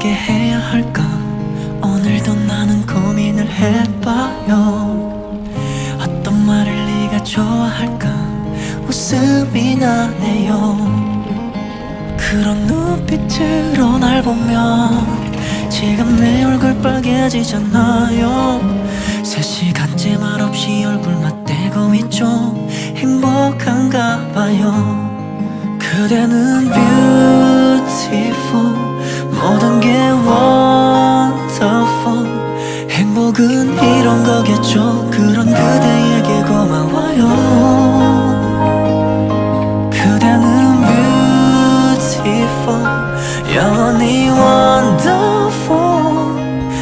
내게 해야 할까? 오늘도 나는 고민을 해봐요. 어떤 말을 네가 좋아할까? 웃음이 나네요. 그런 눈빛으로 날 보면 지금 내 얼굴 빨개지잖아요. 세 시간째 말없이 얼굴 맞대고 있죠. 행복한가 봐요. 그대는 beautiful 거겠죠 그런 그대에게 고마워요. 그대는 beautiful 영원히 wonderful.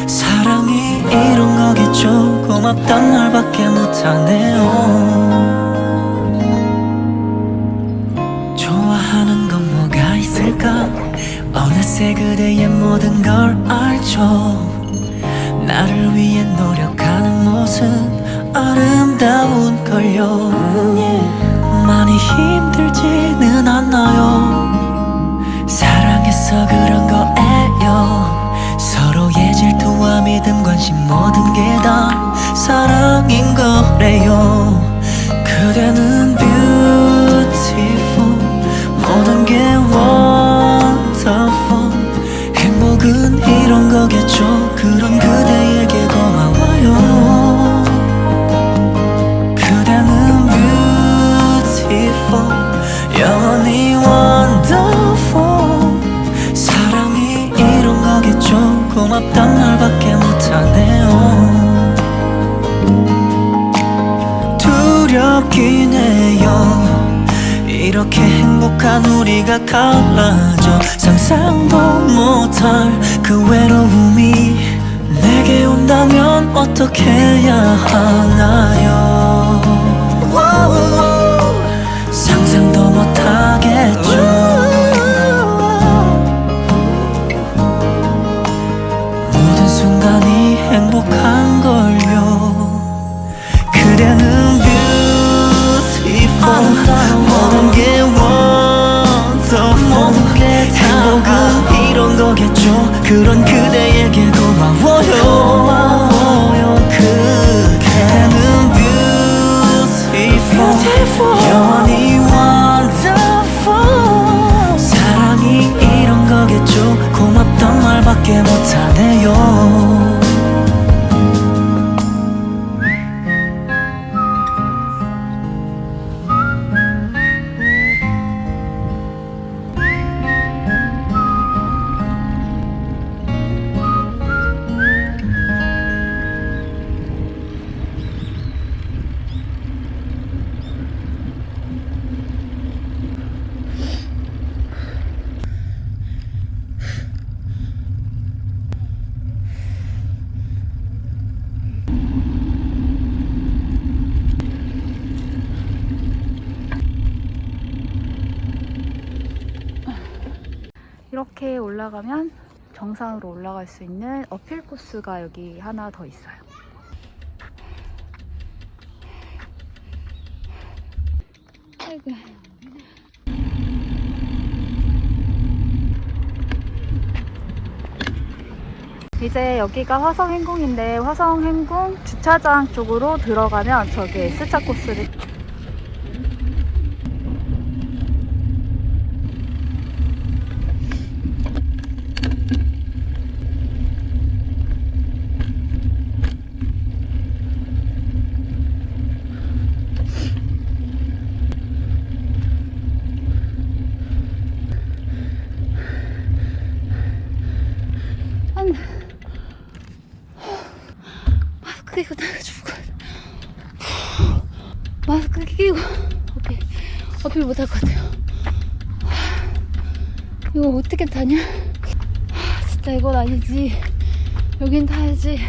사랑이 이런 거겠죠. 고맙단 말밖에 못하네요. 좋아하는 건 뭐가 있을까? 어느새 그대의 모든 걸 알죠 나를 위해 노력하는 모습 아름다운 걸요. 많이 힘들지는 않나요. 사랑해서 그런 거예요. 서로의 질투와 믿음 관심 모든 게 다 사랑인 거래요. 그대는 beautiful 모든 게 wonderful. 행복은 이런 거겠죠. 그런 그대 고맙단 말밖에 못하네요. 두렵긴 해요. 이렇게 행복한 우리가 갈라져 상상도 못할 그 외로움이 내게 온다면 어떻게 해야 하나요 행복한 걸요. 그대는 beautiful. 모든 게 wonderful. 행복은 이런 거겠죠. 그런 그대에게 이렇게 올라가면 정상으로 올라갈 수 있는 어필 코스가 여기 하나 더 있어요. 아이고. 이제 여기가 화성행궁인데 화성행궁 주차장 쪽으로 들어가면 저기 S차 코스를 한 마스크 끼고 나가지고 마스크 끼고. 어필 어필 못할 것 같아요. 이거 어떻게 타냐? 아, 진짜 이건 아니지. 여긴 타야지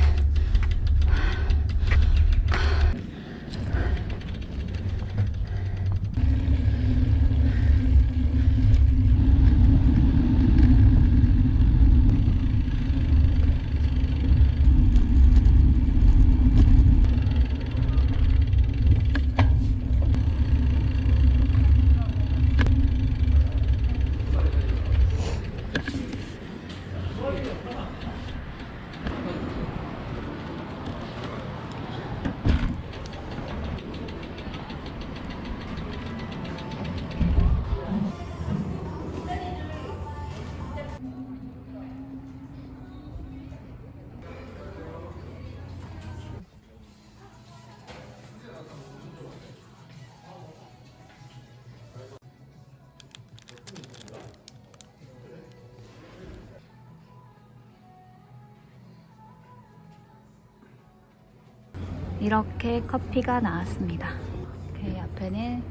이렇게 커피가 나왔습니다. 그 옆에는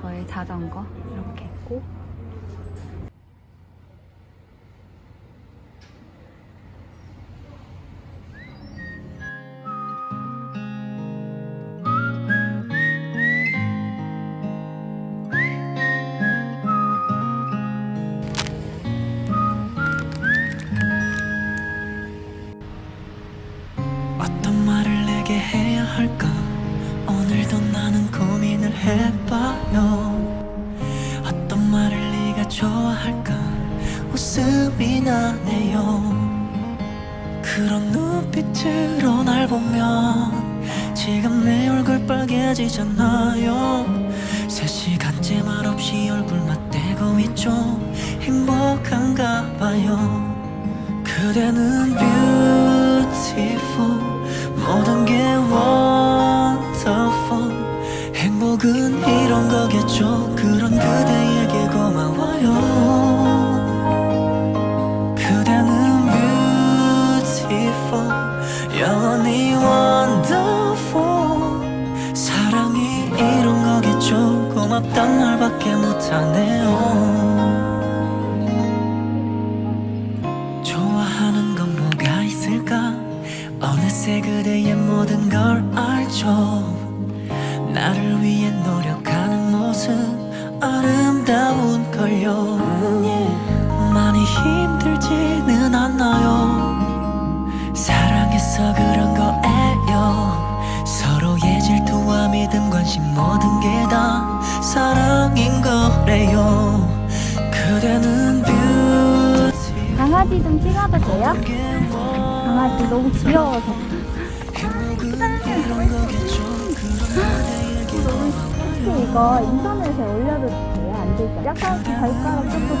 저의 자전거 이렇게 있고 해봐요 어떤 말을 네가 좋아할까? 웃음이 나네요. 그런 눈빛으로 날 보면 지금 내 얼굴 빨개지잖아요. 세 시간째 말없이 얼굴 맞대고 있죠. 행복한가 봐요. 그대는 beautiful. 모든 게 wonderful 행복은 이런 거겠죠? 그런 그대에게 고마워요. 그대는 beautiful 영원히 wonderful. 사랑이 이런 거겠죠? 고맙단 말밖에 못하네요. 좋아하는 건 뭐가 있을까? 어느새 그대의 모든 걸 알죠 강아지 좀 찍어도 돼요? 강아지 너무 귀여워서 혹시 이거 인터넷에 올려도 돼요? 안 되죠? 약간 발가락 조금